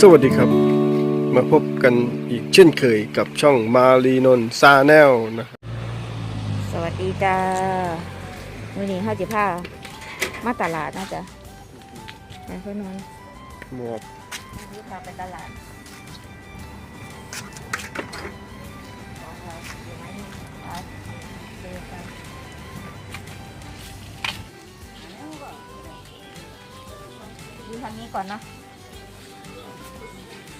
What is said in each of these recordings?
สวัสดีครับ มาพบกันอีกเช่นเคยกับช่องมารีนนซาแนลนะครับสวัสดีจ้าวันนี้ข้าจะพามาตลาดนะจ๊ะแม่พ่อนนท์หมวกวันนี้พาไปตลาดของเราอยู่ไหนนี่ไปเดินไปดูทางนี้ก่อนเนาะ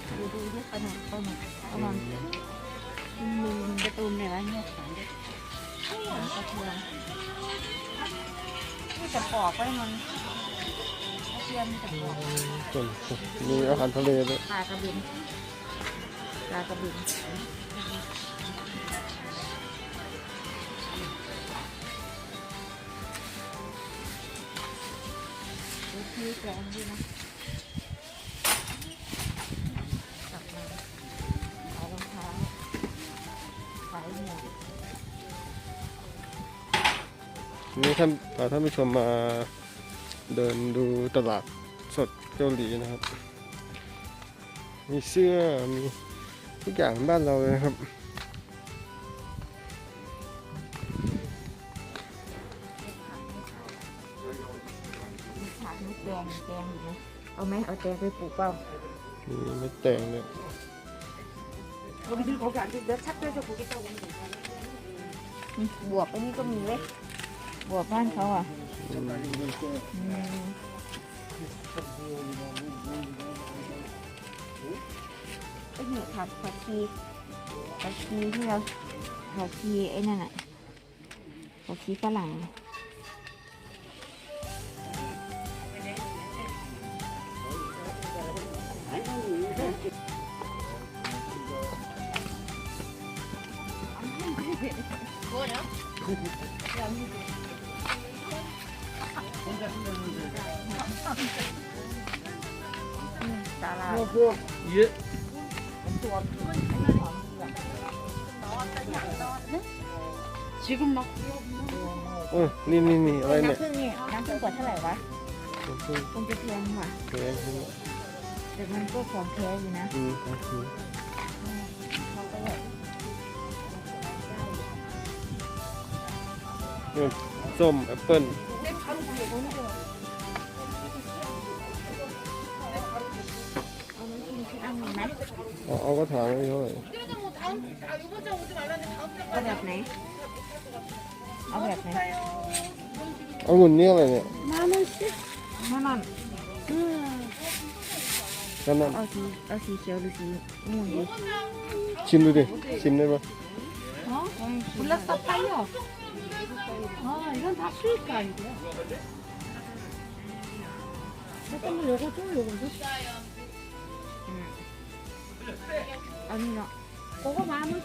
ดูดูที่ขนมขนมขนมลืมกระตูนเนี่ยวะเนี่ยขายด้วยหากระเทียมนี่จะปอกไว้มันกระเทียมจะปอกส่วนมีอาหารทะเลด้วยปลากระเบนปลากระเบนดูที่แกงดีนะ นี้ท่านพาท่านผู้ชมมาเดินดูตลาดสดเกาหลีนะครับ มีเสื้อ มีทุกอย่างบ้านเราเลยครับ ผักนี่แกงแกงอยู่นะเอาไหมเอาแตงไปปลูกเปล่ามีเม็แตงเนี่ย บวบอันนี้ก็มีเว้ย บวบบ้านเขาอะอืมไอ้นี่ผักผักชีผักชีที่เราผักชีไอ้นั่นอะผักชีฝรั่งตา สาลา เยอะชิคกี้พายเออนี่นี่นี่อะไรเนี่ยน้ำพึ่งกว่าเท่าไหร่วะ คงจะแพงว่ะ แต่มันก็ของแท้อยู่นะ อืม ส้มแอปเปิ้ลเอากระถางไว้เท่ไรเอาแบบไหน เอาแบบไหนเอาหุ่นนี่อะไรเนี่ยมานั่นสิมานั่นนั่ล่นเอาสีเอาสีเขียวหรือสีม่วงชิมดูดิ ชิมได้ไหมอ๋อคุณรักส์ไปเหรอ 아, 이건 다 수입가 아니고요. 잠깐만, 요거 좀, 요거 좀. 음. 아니야. 그거 마음을.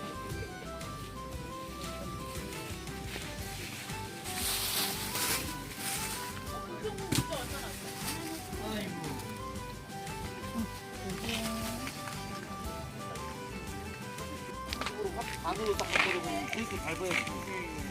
안으로 딱 걸어보면 그렇게 밟아야지.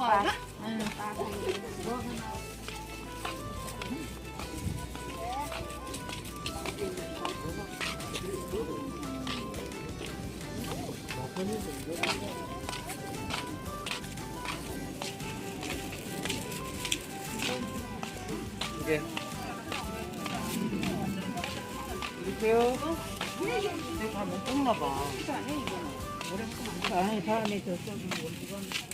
ปลาเออปลาทะเล 이게 이렇게요. 내가 못 뽑나 봐. 아니 다음에 저 써주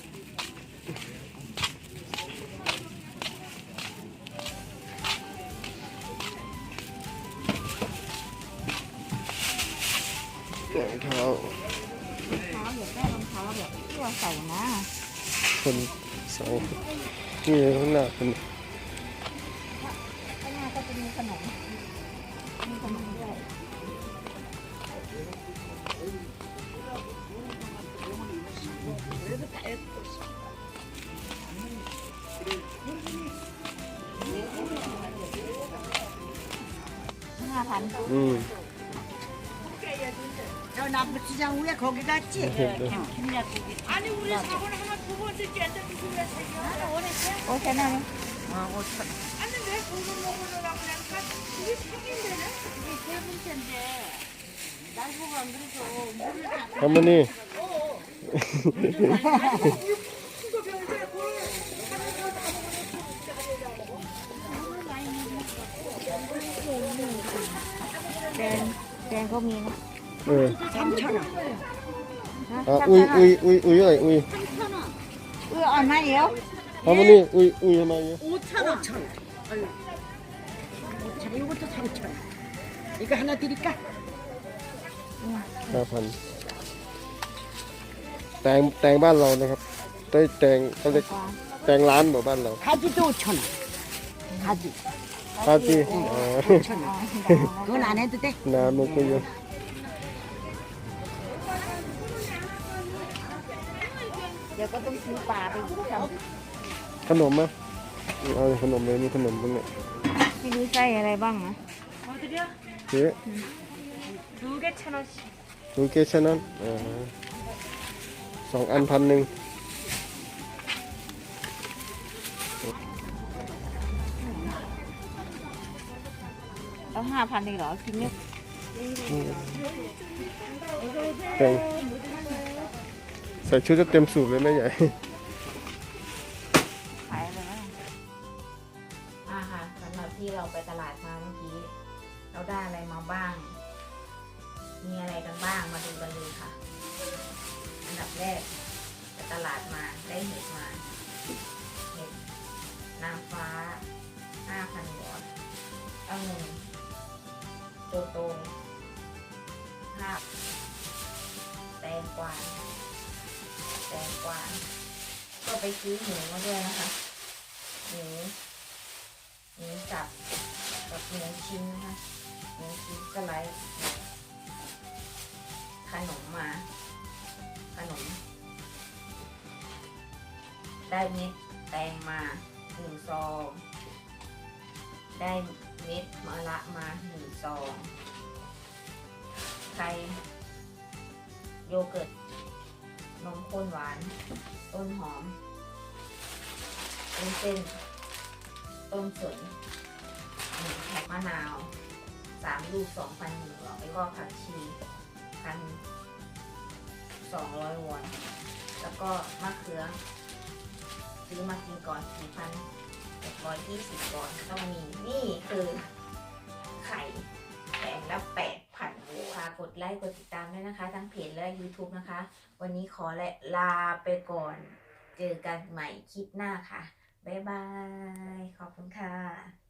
รองเท้ารองเท้าอยากได้รองเท้าแบบที่เราใส่นะคนเสานี่ข้างหน้าเป็น 응. 저 남부시장 위에 거기 갔지? 김약국이. 아니 우리 네. 사고는 하나 두 번째 깼는데 무슨 왜 생겨? 원했어? 오천원. 아 오천. 아니 왜 고기 먹으러 가면 가? 이게 생긴데는? 이게 세 번째인데. 날 보고 안 그래도 물을. 어머니. 땡, 땡ก็มีนะ 네. 3천 원. 아 우이 우이 우이 우이 아니 우이 เอออ่อนไหมเดี๋ยว 할머니 우이 우이 하나요 5천 원. 5천 원. 아유. 5천 원. 이것도 3천 원. 이거 하나 드릴까? ห้าพันแตงแตงบ้านเรานะครับได้แตงเขาเรียกแตงร้านแบบบ้านเรา 가지도 5천 원. 가지. पाती कोण วก็ต้องซื้อปลาไปขนมมั้ยเอาขนมเลยมีขนมบ้างเนี่ยไม่รู้ใส่อะไรบ้างนะเจ๊ดูเกชนันดูเกชนันสองอันพันหนึ่ง ห้าพันเลยเหรอ กินเนี่ยแตงใส่ชุดจะเต็มสูบเลยแม่ใหญ่ ขายอะไรบ้างอ่าค่ะสำหรับที่เราไปตลาดมาเมื่อกี้ เราได้อะไรมาบ้าง มีอะไรกันบ้างมาดูกันเลยค่ะ อันดับแรกไปตลาดมาได้เห็ดมา ซื้อหมูมาด้วยนะคะหมูหมูสับกับหมูชิ้นนะคะหมูชิ้นสไลด์ขนมมา ขนม ได้เม็ดแตงมาหนึ่งซองได้เม็ดมะระมาหนึ่งซองไข่โยเกิร์ตนมข้นหวาน ต้นหอม ต้นเส้นต้มสนหนึ่งแพ็คมะนาวสามลูกสองพันหนึ่งร้อยแล้วก็ผักชีพันสองร้อยวอน แล้วก็มะเขือซื้อมากินก่อนสี่พันหกร้อยยี่สิบก่อนต้องมี นี่คือไข่แผงละแปดพันโวค่ะกดไลค์กดติดตามด้วยนะคะ ทั้งเพจและ YouTube นะคะ วันนี้ขอและลาไปก่อน เจอกันใหม่คลิปหน้าค่ะ บ๊ายบาย ขอบคุณค่ะ